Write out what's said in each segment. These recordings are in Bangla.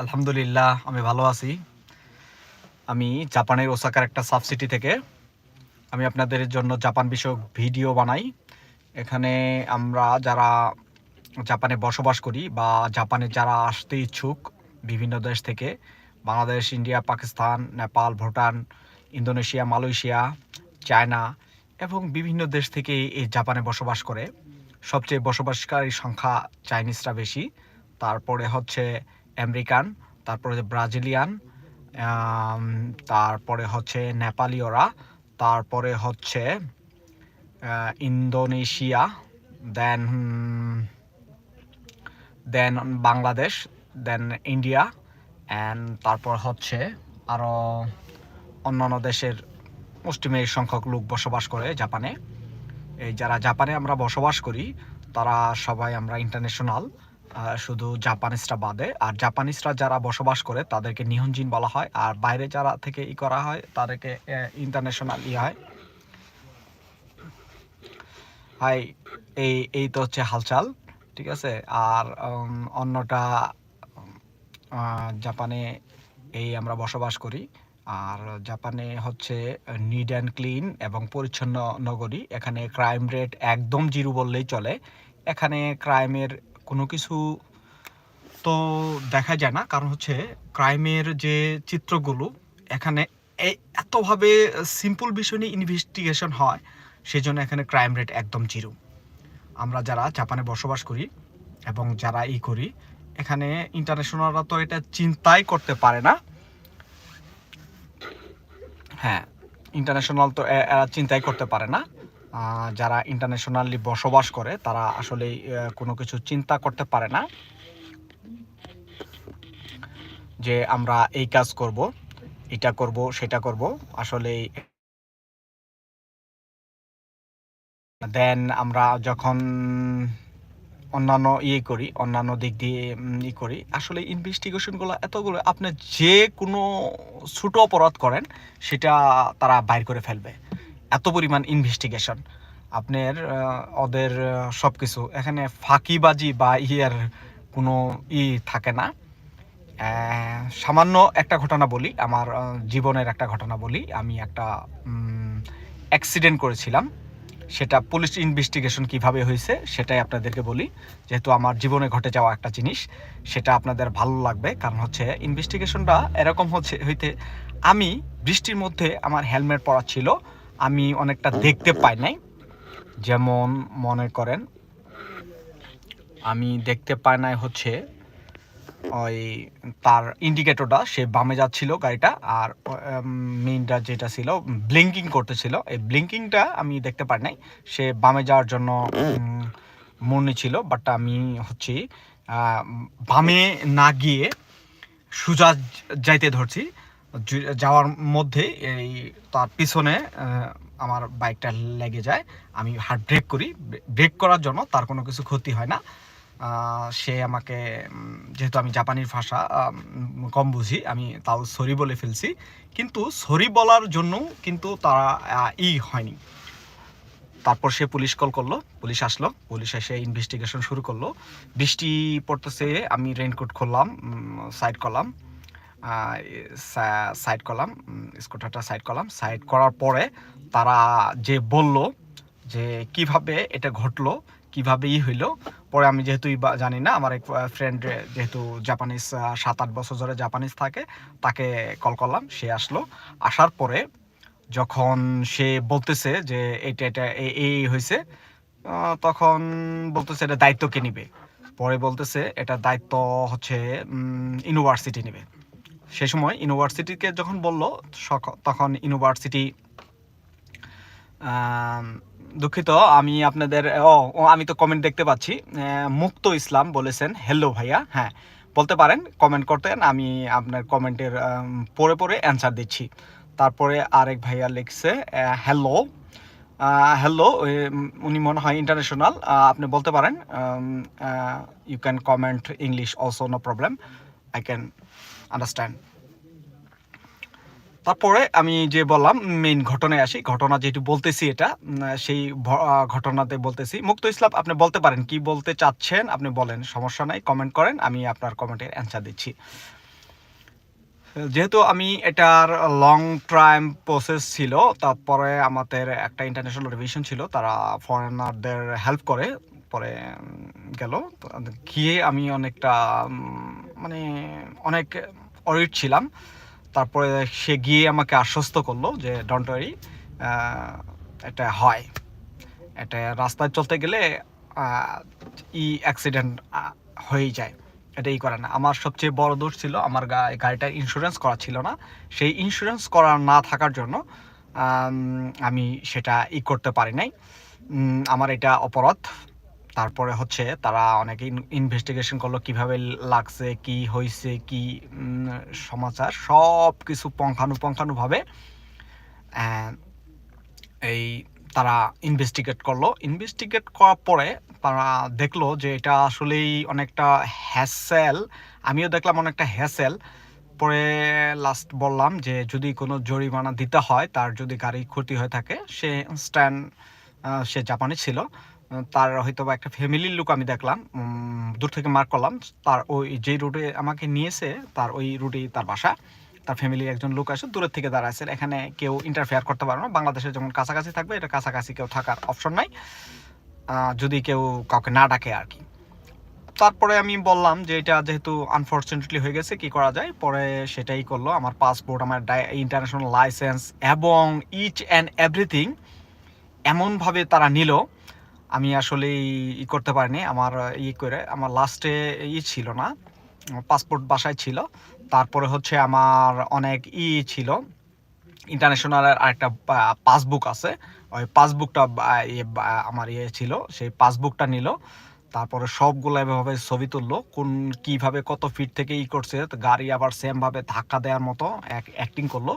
আলহামদুলিল্লাহ, আমি ভালো আছি। আমি জাপানের ওসাকার একটা সাবসিটি থেকে। আমি আপনাদের জন্য জাপান বিষয়ক ভিডিও বানাই। এখানে আমরা যারা জাপানে বসবাস করি বা জাপানে যারা আসতে ইচ্ছুক বিভিন্ন দেশ থেকে, Bangladesh, India, Pakistan, Nepal, Bhutan, Indonesia, Malaysia, China এবং বিভিন্ন দেশ থেকে এই জাপানে বসবাস করে। সবচেয়ে বসবাসকারী সংখ্যা চাইনিজরা বেশি। তারপরে হচ্ছে আমেরিকান, তারপরে ব্রাজিলিয়ান তারপরে হচ্ছে নেপালিওরা তারপরে হচ্ছে Indonesia, then then Bangladesh, then India and তারপর হচ্ছে আরও অন্যান্য দেশের মুসলিমের সংখ্যক লোক বসবাস করে জাপানে। এই যারা জাপানে আমরা বসবাস করি, তারা সবাই আমরা ইন্টারন্যাশনাল শুধু জাপানিজরা বাদে, আর জাপানিজরা যারা বসবাস করে তাদেরকে নিহঞ্জিন বলা হয়, আর বাইরে যারা থেকে ই করা হয় তাদেরকে ইন্টারন্যাশনাল ই হয়। হাই এই এই তো হচ্ছে হালচাল, ঠিক আছে? আর অন্যটা জাপানে এই আমরা বসবাস করি, আর জাপানে হচ্ছে নিড অ্যান্ড ক্লিন এবং পরিচ্ছন্ন নগরী। এখানে ক্রাইম রেট একদম জিরো বললেই চলে। এখানে ক্রাইমের কোনো কিছু তো দেখা যায় না। কারণ হচ্ছে ক্রাইমের যে চিত্রগুলো, এখানে এতভাবে সিম্পল বিষয় নিয়ে ইনভেস্টিগেশন হয় সেই জন্য এখানে ক্রাইম রেট একদম জিরো আমরা যারা জাপানে বসবাস করি এবং যারা ই করি, এখানে ইন্টারন্যাশনালরা তো এটা চিন্তাই করতে পারে না। হ্যাঁ ইন্টারন্যাশনাল তো এরা চিন্তাই করতে পারে না। যারা ইন্টারন্যাশনালি বসবাস করে, তারা আসলে কোনো কিছু চিন্তা করতে পারে না যে আমরা এই কাজ করব, এটা করব, সেটা করব। আসলে দেন আমরা যখন অন্যান্য ইয়ে করি, অন্যান্য দিক দিয়ে ই করি, আসলে ইনভেস্টিগেশনগুলো এতগুলো, আপনি যে কোনো ছোট অপরাধ করেন, সেটা তারা বাইর করে ফেলবে। এত পরিমাণ ইনভেস্টিগেশন আপনার ওদের সব কিছু এখানে ফাঁকিবাজি বা ইয়ের কোনো ই থাকে না। সামান্য একটা ঘটনা বলি, আমার জীবনের একটা ঘটনা বলি। আমি একটা অ্যাক্সিডেন্ট করেছিলাম। সেটা পুলিশ ইনভেস্টিগেশন কীভাবে হয়েছে, সেটাই আপনাদেরকে বলি। যেহেতু আমার জীবনে ঘটে যাওয়া একটা জিনিস, সেটা আপনাদের ভালো লাগবে। কারণ হচ্ছে ইনভেস্টিগেশনটা এরকম হচ্ছে, হইতে আমি বৃষ্টির মধ্যে আমার হেলমেট পরা ছিল। আমি অনেকটা দেখতে পাই নাই। যেমন মনে করেন, আমি দেখতে পাই নাই হচ্ছে ওই তার ইন্ডিকেটরটা সে বামে যাচ্ছিল গাড়িটা আর মেইনটা যেটা ছিল ব্লিঙ্কিং করতেছিল। এই ব্লিঙ্কিংটা আমি দেখতে পারি নাই। সে বামে যাওয়ার জন্য মনে ছিল বাট আমি হচ্ছে বামে না গিয়ে সোজা যাইতে ধরছি। যাওয়ার মধ্যে এই তার পিছনে আমার বাইকটা লেগে যায়। আমি হার্ড ব্রেক করি। ব্রেক করার জন্য তার কোনো কিছু ক্ষতি হয় না। সে আমাকে যেহেতু আমি জাপানির ভাষা কম বুঝি, আমি তাও সরি বলে ফেলছি। কিন্তু সরি বলার জন্য কিন্তু তারা ই হয়নি। তারপর সে পুলিশ কল করল, পুলিশ আসলো। পুলিশ এসে ইনভেস্টিগেশন শুরু করল। বৃষ্টি পড়তেছে, আমি রেইনকোট খুললাম সাইড করলাম। সাইড করলাম স্কুটারটা সাইড করলাম সাইড করার পরে তারা যে বলল যে কীভাবে এটা ঘটলো, কীভাবে ই হইল, পরে আমি যেহেতু জানি না, আমার এক ফ্রেন্ড যেহেতু জাপানিজ সাত আট বছর ধরে জাপানিজ থাকে, তাকে কল করলাম, সে আসলো, আসার পরে যখন সে বলতেছে যে এটা এটা এই হয়েছে তখন বলতেছে এটা দায়িত্ব কে নিবে? পরে বলতেছে এটা দায়িত্ব হচ্ছে ইউনিভার্সিটি নেবে। সে সময় ইউনিভার্সিটিকে যখন বলল তখন ইউনিভার্সিটি দুঃখিত, আমি আপনাদের, ও আমি তো কমেন্ট দেখতে পাচ্ছি। মুক্ত ইসলাম বলেছেন হ্যালো ভাইয়া। হ্যাঁ বলতে পারেন কমেন্ট করতেন, আমি আপনার কমেন্টের পরে পরে অ্যান্সার দিচ্ছি। তারপরে আরেক ভাইয়া লিখছে হ্যালো হ্যালো উনি মনে হয় ইন্টারন্যাশনাল আপনি বলতে পারেন you can comment English also no problem I can understand তারপরে আমি যে বললাম মেইন ঘটনায় আসি। ঘটনা যেহেতু বলতেছি এটা সেই ঘটনাতে বলতেছি। মুক্ত ইসলাম, আপনি বলতে পারেন, কি বলতে চাচ্ছেন? আপনি বলেন, সমস্যা নাই কমেন্ট করেন, আমি আপনার কমেন্টের অ্যান্সার দিচ্ছি। যেহেতু আমি এটার লং টাইম প্রসেস ছিল, তারপরে আমাদের একটা ইন্টারন্যাশনাল রিভিশন ছিল, তারা ফরেনারদের হেল্প করে পরে গেল। গিয়ে আমি অনেকটা মানে অনেক অরিড ছিলাম। তারপরে সে গিয়ে আমাকে আশ্বস্ত করল যে ডন্ট ওয়ারি এটা হয়। এটা রাস্তায় চলতে গেলে ই অ্যাক্সিডেন্ট হয়েই যায়। এটাই করে না। আমার সবচেয়ে বড় দোষ ছিল, আমার গাড়িটার ইন্স্যুরেন্স করা ছিল না। সেই ইন্স্যুরেন্স করা না থাকার জন্য, আমি সেটা ই করতে পারি নাই। আমার এটা অপরাধ। তারপরে হচ্ছে তারা অনেকে ইনভেস্টিগেশন করল কীভাবে লাগছে, কি হয়েছে কি সমাচার সব কিছু পঙ্খানুপঙ্খানুভাবে এই তারা ইনভেস্টিগেট করল। ইনভেস্টিগেট করার পরে তারা দেখল যে এটা আসলেই অনেকটা হ্যাসেল আমিও দেখলাম অনেকটা হ্যাসেল পরে লাস্ট বললাম যে যদি কোনো জরিমানা দিতে হয়, তার যদি গাড়ি ক্ষতি হয়ে থাকে, সে স্ট্যান্ড সে জাপানি ছিল। তার হয়তো বা একটা ফ্যামিলির লোক আমি দেখলাম দূর থেকে মার্ক করলাম। তার ওই যে রুটে আমাকে নিয়েছে, তার ওই রুটেই তার বাসা। তার ফ্যামিলির একজন লোক আসে দূরের থেকে দাঁড়াইছে এখানে কেউ ইন্টারফেয়ার করতে পারবে না। বাংলাদেশে যেমন কাছাকাছি থাকবে, এটা কাছাকাছি কেউ থাকার অপশন নাই। যদি কেউ কাউকে না ডাকে আর কি। তারপরে আমি বললাম যে, এটা যেহেতু আনফর্চুনেটলি হয়ে গেছে, কি করা যায়? পরে সেটাই করল। আমার পাসপোর্ট আমার ইন্টারন্যাশনাল লাইসেন্স এবং ইচ অ্যান্ড এভরিথিং এমনভাবে তারা নিল। আমি আসলে ই করতে পারিনি, আমার ই করে, আমার লাস্টে ই ছিল না পাসপোর্ট বাসায় ছিল। তারপরে হচ্ছে আমার অনেক ই ছিল। ইন্টারন্যাশনালের আরেকটা পাসবুক আছে। ওই পাসবুকটা আমার ইয়ে ছিল, সেই পাসবুকটা নিল। তারপরে সবগুলো এভাবে ছবি তুললো, কোন, কীভাবে কত ফিট থেকে ই করছে, গাড়ি আবার সেমভাবে ধাক্কা দেওয়ার মতো অ্যাক্টিং করল।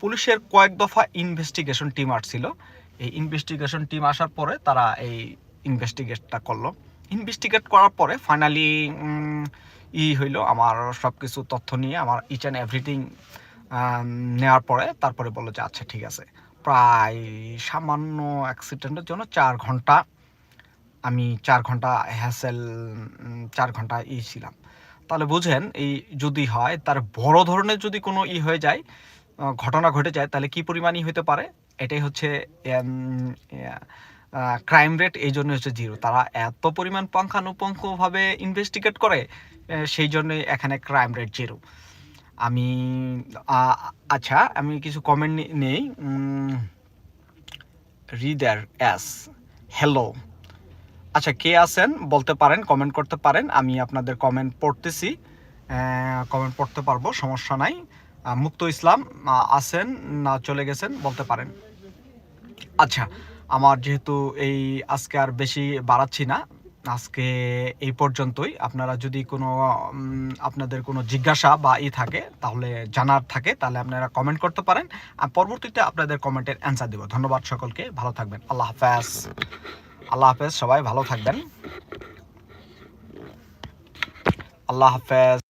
পুলিশের কয়েক দফা ইনভেস্টিগেশন টিম আসছিল। এই ইনভেস্টিগেশন টিম আসার পরে তারা এই ইনভেস্টিগেটটা করল। ইনভেস্টিগেট করার পরে ফাইনালি ই হইল আমার সব কিছু তথ্য নিয়ে, আমার ইচ অ্যান্ড এভরিথিং নেওয়ার পরে তারপরে বলল যে আচ্ছা ঠিক আছে। প্রায় সামান্য অ্যাক্সিডেন্টের জন্য চার ঘণ্টা আমি চার ঘণ্টা হ্যাসেল চার ঘণ্টা ই ছিলাম। তাহলে বুঝেন, এই যদি হয়, তার বড় ধরনের যদি কোনো ই হয়ে যায় ঘটনা ঘটে যায়, তাহলে কি পরিমাণই হতে পারে? এটাই হচ্ছে ক্রাইম রেট এই জন্য হচ্ছে জিরো তারা এত পরিমাণ পঙ্খানুপঙ্খভাবে ইনভেস্টিগেট করে সেই জন্যই এখানে ক্রাইম রেট জিরো আমি আচ্ছা আমি কিছু কমেন্ট নেই। রিদার এস হ্যালো আচ্ছা কে আছেন? বলতে পারেন কমেন্ট করতে পারেন। আমি আপনাদের কমেন্ট পড়তেছি। কমেন্ট পড়তে পারব, সমস্যা নাই। মুক্ত ইসলাম আছেন, না চলে গেছেন, বলতে পারেন। আচ্ছা আমার যেহেতু এই আজকে আর বেশি বাড়াচ্ছি না, আজকে এই পর্যন্তই। আপনারা যদি কোনো আপনাদের কোনো জিজ্ঞাসা বা ই থাকে, তাহলে জানার থাকে, তাহলে আপনারা কমেন্ট করতে পারেন। আর পরবর্তীতে আপনাদের কমেন্টের অ্যান্সার দিব। ধন্যবাদ সকলকে, ভালো থাকবেন। আল্লাহ হাফেজ। আল্লাহ হাফেজ, সবাই ভালো থাকবেন। আল্লাহ হাফেজ।